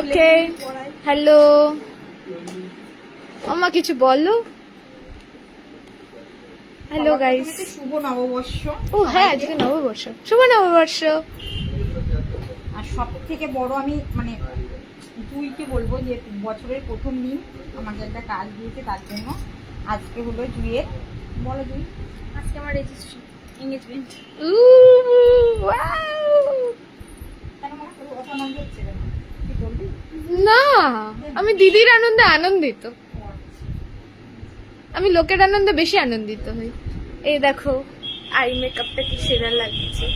Okay hello আমা কিছু বলো। হ্যালো গাইস শুভ নববর্ষ। ও হ্যাঁ আজকে নববর্ষ। শুভ নববর্ষ। আর সব থেকে বড় আমি মানে জুইকে বলব যে বছরের প্রথম দিন আমাকে একটা কাজ দিয়েছে তার জন্য আজকে হলো জুইয়ের বলো জুই। আজকে আমার রেজিস্ট্রেশন এঙ্গেজমেন্ট উ wow! কেন মনে করো অত আনন্দ হচ্ছে কেন কি বলবি না আমি দিদির আনন্দে আনন্দিত। আমি লোকের আনন্দে বেশি আনন্দিত হই। এই দেখো আই মেকআপটা কি সেরা লাগছে।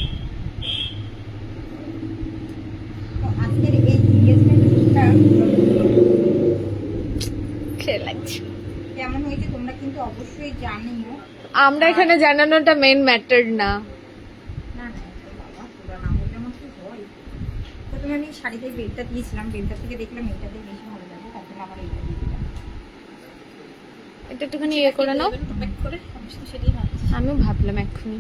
কেমন হয়েছে তোমরা কিন্তু অবশ্যই জানিও। আমরা এখানে জানানোটা মেন ম্যাটার না। না না বাবা না বললে আমার কি হয়। প্রথমে আমি শাড়িতে বেডটা দিয়েছিলাম বেডটা থেকে দেখলাম এটাতে বেশি ভালো লাগে তার জন্য আমার এইটা দিয়ে দিলাম এটা একটুখানি ইয়ে করে নাও। আমিও ভাবলাম এক্ষুনি।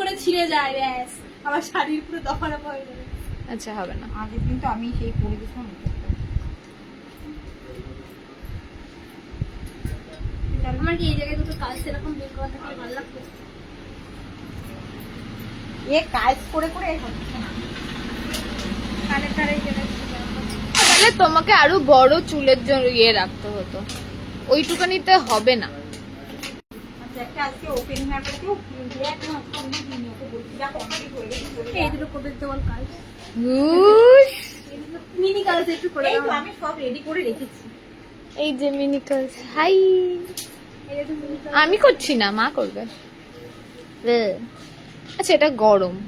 করে ছিঁড়ে যায় ব্যাস। আমার শাড়ির পুরো দফা দফা হয়ে যাবে। আচ্ছা হবে না। আগের দিন তো আমি সেই পরে গেছিলাম আমার কি এই জায়গায় দুটো কাজ সেরকম বের করা থাকলে ভালো লাগতো এ কাজ করে করে। তাহলে তোমাকে আরও বড় চুলের জন্য ইয়ে রাখতে হতো। ওইটুকানিতে হবে না। আচ্ছা হয়ে এই যা। মিনি হাই। আমি করছি না মা করবে। আচ্ছা এটা গরম।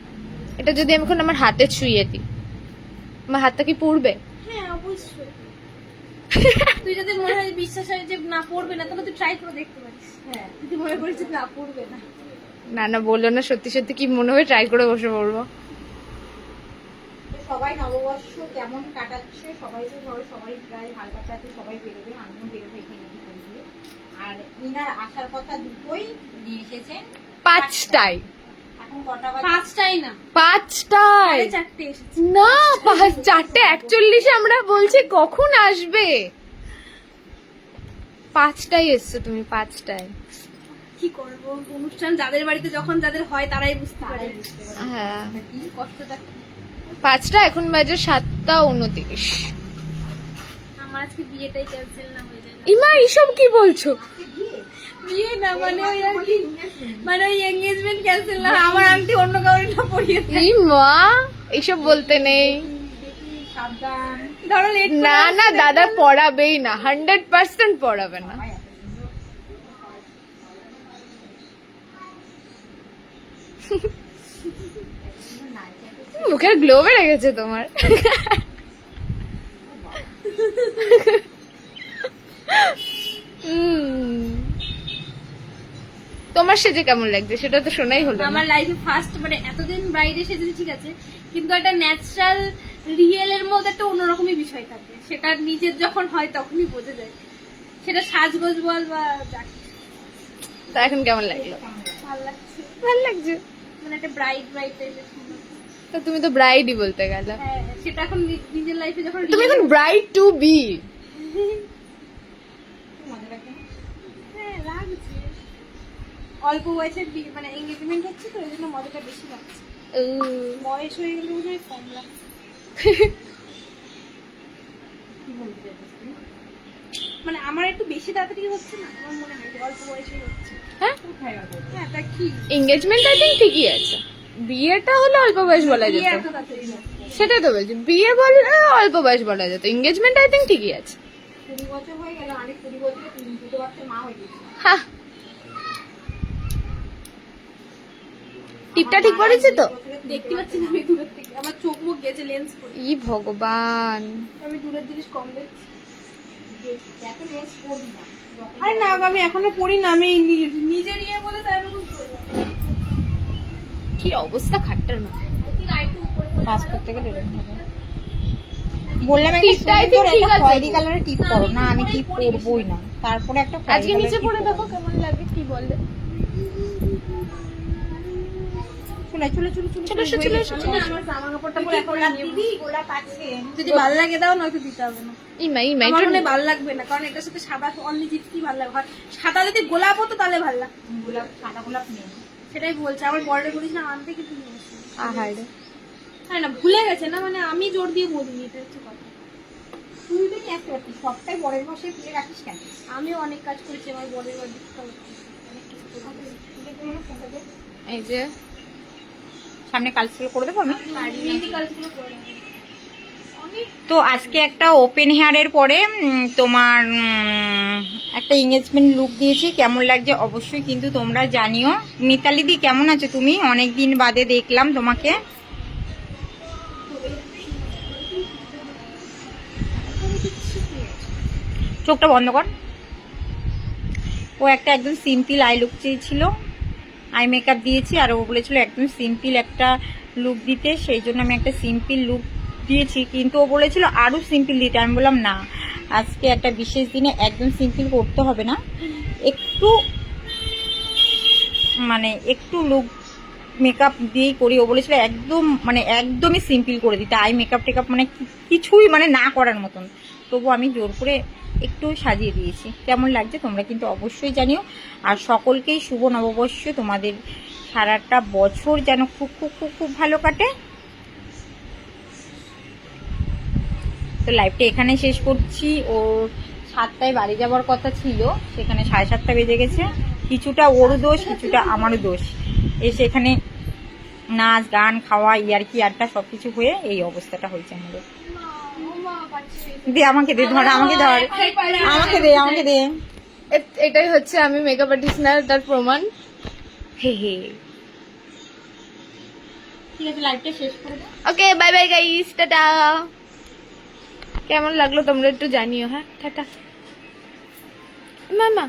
এটা যদি আমি এখন আমার হাতে ছুঁয়ে দিই। আমার হাতটা কি পুড়বে? হ্যাঁ অবশ্যই। তুই যদি মনে হয় বিশ্বাস হয় যে না পড়বে না তাহলে তুই ট্রাই করে দেখতে পারিস। হ্যাঁ যদি মনে করিস না পড়বে না। না না বলল না সত্যি সত্যি কি মনে হবে ট্রাই করে বসে পড়ব। সবাই নববর্ষ কেমন কাটাচ্ছে? সবাই তো ধরো সবাই প্রায় হালকা চাতে সবাই বেরোবে আমিও বেরোবে এখানে আর ইনার আসার কথা দুটোই নিয়ে এসেছেন। পাঁচটায়। পাঁচটাই না। পাঁচটায়? চারটে না পাঁচ চারটে একচল্লিশে আমরা বলছি কখন আসবে? পাঁচটায় এসছো তুমি পাঁচটায়। কি করব? অনুষ্ঠান যাদের বাড়িতে যখন যাদের হয় তারাই বুঝতে পারে। হ্যাঁ। কষ্টটা পাঁচটা এখন বাজে সাতটা উনত্রিশ। আমার আজকে বিয়েটাই ক্যান্সেল না হয়ে যায়। ইমা এইসব কি বলছো? বিয়ে? না মানে ওই আর কি। মানে ওই এঙ্গেজমেন্ট ক্যান্সেল না আমার আন্টি অন্য কাউরে না পড়িয়ে এই মা এইসব বলতে নেই। ধরো না না দাদা পড়াবেই না হান্ড্রেড পার্সেন্ট পড়াবে না। মুখের গ্লো বেড়ে গেছে তোমার। তোমার সেজে কেমন লাগছে? সেটা তো শোনাই হলো আমার লাইফে ফার্স্ট মানে এতদিন ব্রাইড এসেছে ঠিক আছে কিন্তু একটা ন্যাচারাল রিয়েল এর মধ্যে একটা অন্যরকমই বিষয় থাকে। সেটা নিজের যখন হয় তখনই বোঝা যায়। সেটা সাজগোজ বল বা তা এখন কেমন লাগল? ভালো লাগছে। ভালো লাগছে। মানে একটা ব্রাইড ব্রাইড টাইপের তো তুমি তো ব্রাইডই বলতে গেলে। হ্যাঁ সেটা এখন নিজের লাইফে যখন তুমি এখন ব্রাইড টু বি মজা লাগে না? হ্যাঁ লাগছে অল্প বয়সে মানে এঙ্গেজমেন্ট হচ্ছে তো ওই জন্য মজাটা বেশি লাগছে। বয়স হয়ে গেলে মনে হয় কম লাগছে? মানে আমার একটু বেশি তাড়াতাড়ি হচ্ছে না আমার মনে হয় অল্প বয়সেই হচ্ছে। হ্যাঁ? হ্যাঁ তা কি? এঙ্গেজমেন্ট আই থিঙ্ক ঠিকই আছে। বিয়েটা হলো অল্প বয়স বলা যেত। সেটাই তো বলছি বিয়ে বললে অল্প বয়স বলা যেত। এঙ্গেজমেন্ট আই থিঙ্ক ঠিকই আছে। কুড়ি বছর হয়ে গেল আমি কুড়ি বছরে দুটো বাচ্চার মা হয়ে গেছি। হ্যাঁ। টিপটা ঠিক পড়েছে তো? দেখতে পাচ্ছি না আমি দূরের থেকে আমার চোখ মুখ গেছে লেন্স পরে ই ভগবান। আমি দূরের জিনিস কম দেখছি। এত না। আরে না আমি এখনও পড়ি না আমি নিজের ইয়ে বলে তাই আমি কি অবস্থা খাটটার মা কাজ করতে গেলে হবে। বললাম একটা। খয়েরি কালারের টিপ করো। না আমি টিপ করবোই না। তারপরে একটা আজকে নিচে পড়ে দেখো কেমন লাগে কি বলে। চলে চলে চলে চলে চলে এসো, চলে এসো, চলে এসো। জামা কাপড়টা পরে এখন দিবি গোলাপ আছে যদি ভালো লাগে দাও নয়তো দিতে হবে না। ইমা ইমা আমার মনে ভালো লাগবে না কারণ এটার সাথে সাদা অনলি জিপসি ভালো লাগে। সাদা যদি গোলাপ হতো তাহলে ভালো লাগতো। গোলাপ সাদা গোলাপ নেই। সেটাই বলছে আমার বড় বলিস না আনতে কিন্তু নিয়ে এসেছি। আহারে হ্যাঁ না ভুলে গেছে না মানে আমি জোর দিয়ে বলিনি এটা হচ্ছে কথা। তুই তো পারতিস সবটাই বরের বসে ফেলে রাখিস কেন? আমিও অনেক কাজ করেছি আমার বরের বাড়ি এই যে সামনে কালচার করে দেবো আমি। তো আজকে একটা ওপেন হেয়ারের পরে তোমার একটা এঙ্গেজমেন্ট লুক দিয়েছি, কেমন লাগছে অবশ্যই কিন্তু তোমরা জানিও। মিতালি দি, কেমন আছো তুমি? অনেক দিন বাদে দেখলাম তোমাকে। চোখটা বন্ধ কর। ও একটা একদম সিম্পল আই লুক চেয়েছিল। আই মেকআপ দিয়েছি আর ও বলেছিল একদম সিম্পল একটা লুক দিতে, সেই জন্য আমি একটা সিম্পল লুক দিয়েছি। কিন্তু ও বলেছিল আরও সিম্পল দিতে। আমি বললাম, না, আজকে একটা বিশেষ দিনে একদম সিম্পল করতে হবে না। একটু মানে একটু লুক মেকআপ দিয়েই করি। ও বলেছিল একদম মানে একদমই সিম্পল করে দিতে। আই মেকআপ টেকআপ মানে কিছুই মানে না করার মতন। তবু আমি জোর করে একটু সাজিয়ে দিয়েছি। কেমন লাগছে তোমরা কিন্তু অবশ্যই জানিও। আর সকলকেই শুভ নববর্ষ। তোমাদের সারাটা বছর যেন খুব খুব খুব খুব ভালো কাটে। তো লাইভটা এখানে শেষ করছি। ও সাতটায় বাড়ি যাওয়ার কথা ছিল। সেখানে সাড়ে সাতটা বেজে গেছে। কিছুটা ওরও দোষ, কিছুটা আমারও দোষ। এসে এখানে নাচ গান খাওয়া ইয়ারকি আড্ডা সব কিছু হয়ে এই অবস্থাটা হয়েছে আমাদের। দে আমাকে দে ধর আমাকে ধর। আমাকে দে আমাকে দে। এটাই হচ্ছে আমি মেকআপ আর্টিস্ট না তার প্রমাণ। হে হে। ঠিক আছে লাইভটা শেষ করে okay bye bye guys tata. কেমন লাগল তোমরা একটু জানিও হ্যাঁ? টাটা। মামা